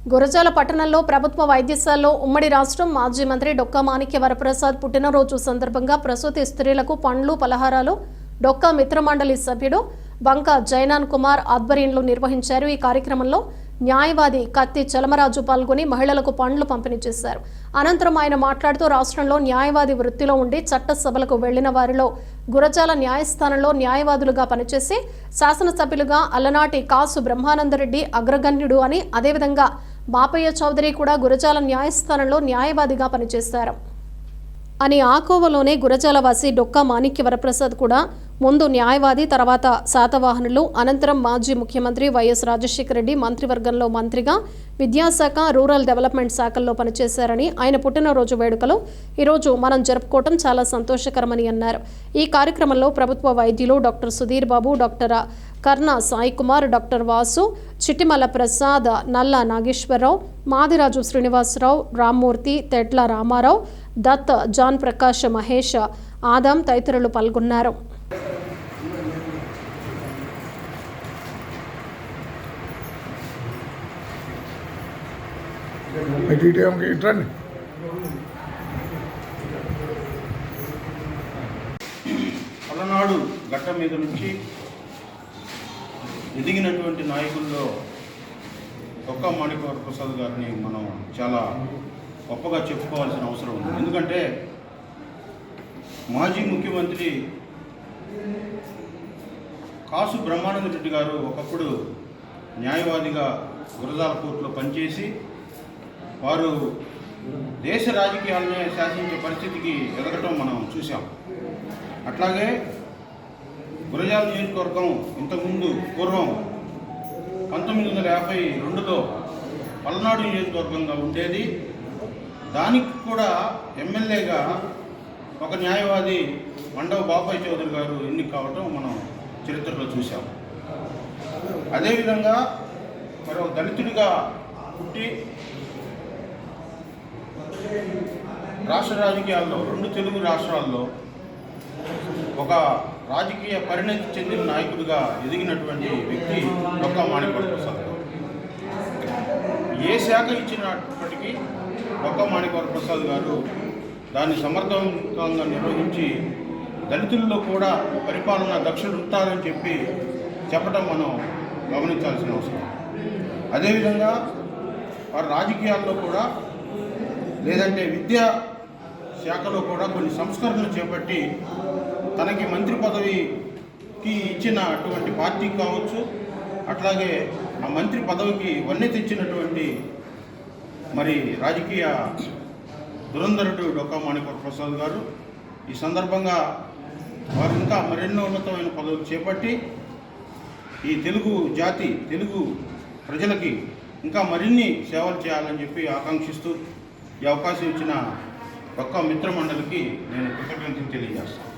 గురజాల పట్టణంలో ప్రభుత్వ వైద్యశాలలో ఉమ్మడి రాష్ట్రం మాజీ మంత్రి డొక్కా మాణిక్య వరప్రసాద్ పుట్టినరోజు సందర్భంగా ప్రసూతి స్త్రీలకు పండ్లు పలహారాలు డొక్కా మిత్రమండలి సభ్యుడు బంక జైనాన్ కుమార్ ఆధ్వర్యంలో నిర్వహించారు. ఈ కార్యక్రమంలో న్యాయవాది కత్తి చలమరాజు పాల్గొని మహిళలకు పండ్లు పంపిణీ చేశారు. అనంతరం ఆయన మాట్లాడుతూ రాష్ట్రంలో న్యాయవాది వృత్తిలో ఉండి చట్టసభలకు వెళ్ళిన వారిలో గురజాల న్యాయస్థానంలో న్యాయవాదులుగా పనిచేసి శాసనసభ్యులుగా అలనాటి కాసు బ్రహ్మానందరెడ్డి అగ్రగణ్యుడు అని అదేవిధంగా బాపయ్య చౌదరి కూడా గురజాల న్యాయస్థానంలో న్యాయవాదిగా పనిచేశారు. అని ఆకోవలోనే గురజాలవాసి డొక్కా మాణిక్య వరప్రసాద్ కూడా ముందు న్యాయవాది తర్వాత శాతవాహనులు. అనంతరం మాజీ ముఖ్యమంత్రి వైఎస్ రాజశేఖర రెడ్డి మంత్రివర్గంలో మంత్రిగా విద్యాశాఖ రూరల్ డెవలప్మెంట్ శాఖల్లో పనిచేశారని ఆయన పుట్టినరోజు వేడుకలో ఈరోజు మనం జరుపుకోవటం చాలా సంతోషకరమని అన్నారు. ఈ కార్యక్రమంలో ప్రభుత్వ వైద్యులు doctor Sudhir Babu doctor Karna Sai Kumar doctor Vasu Chittimala Prasad Nalla Nageswara Rao Madiraju Srinivasa Rao Rammurthy Tetla Rama Rao Dutt John Prakash Mahesh Adam తదితరులు పాల్గొన్నారు. అటు ఇటు ఏం- పలనాడు గట్ట మీద నుంచి ఎదిగినటువంటి నాయకుల్లో ఒక్క మాణికవర ప్రసాద్ గారిని మనం చాలా గొప్పగా చెప్పుకోవాల్సిన అవసరం ఉంది. ఎందుకంటే మాజీ ముఖ్యమంత్రి కాసు బ్రహ్మానంద రెడ్డి గారు ఒకప్పుడు న్యాయవాదిగా గురజాల కోర్టులో పనిచేసి వారు దేశ రాజకీయాలనే శాసించే పరిస్థితికి ఎదగటం మనం చూసాం అట్లాగే గురజాల నియోజకవర్గం ఇంతకుముందు పూర్వం పంతొమ్మిది వందల యాభై రెండులో పల్నాడు నియోజకవర్గంగా ఉండేది. దానికి కూడా ఎమ్మెల్యేగా ఒక న్యాయవాది మండవ బాబాయ్ చౌదరి గారు ఎన్నిక కావటం మనం చరిత్రలో చూసాం అదేవిధంగా మరో దళితుడిగా పుట్టి రాష్ట్ర రాజకీయాల్లో రెండు తెలుగు రాష్ట్రాల్లో ఒక రాజకీయ పరిణతి చెందిన నాయకుడిగా ఎదిగినటువంటి వ్యక్తి డొక్కా మాణిక్య ప్రసాద్ ఏ శాఖ ఇచ్చినప్పటికీ డొక్కా మాణిక్య ప్రసాద్ గారు దాన్ని సమర్థవంతంగా నిర్వహించి దళితుల్లో కూడా పరిపాలన దక్షులు ఉంటారని చెప్పి చెప్పడం మనం గమనించాల్సిన అవసరం. అదేవిధంగా వారి రాజకీయాల్లో కూడా లేదంటే విద్యా శాఖలో కూడా కొన్ని సంస్కరణలు చేపట్టి తనకి మంత్రి పదవికి ఇచ్చిన అటువంటి పార్టీ కావచ్చు అట్లాగే ఆ మంత్రి పదవికి వన్నె తెచ్చినటువంటి మరి రాజకీయ దురంధరుడు డొక్కా మాణిక ప్రసాద్ గారు ఈ సందర్భంగా వారు ఇంకా మరెన్నో ఉన్నతమైన పదవులు చేపట్టి ఈ తెలుగు జాతి తెలుగు ప్రజలకి ఇంకా మరిన్ని సేవలు చేయాలని చెప్పి ఆకాంక్షిస్తూ ఈ అవకాశం ఇచ్చిన ఒక్క మిత్ర మండలికి నేను కృతజ్ఞతలు తెలియజేస్తాను.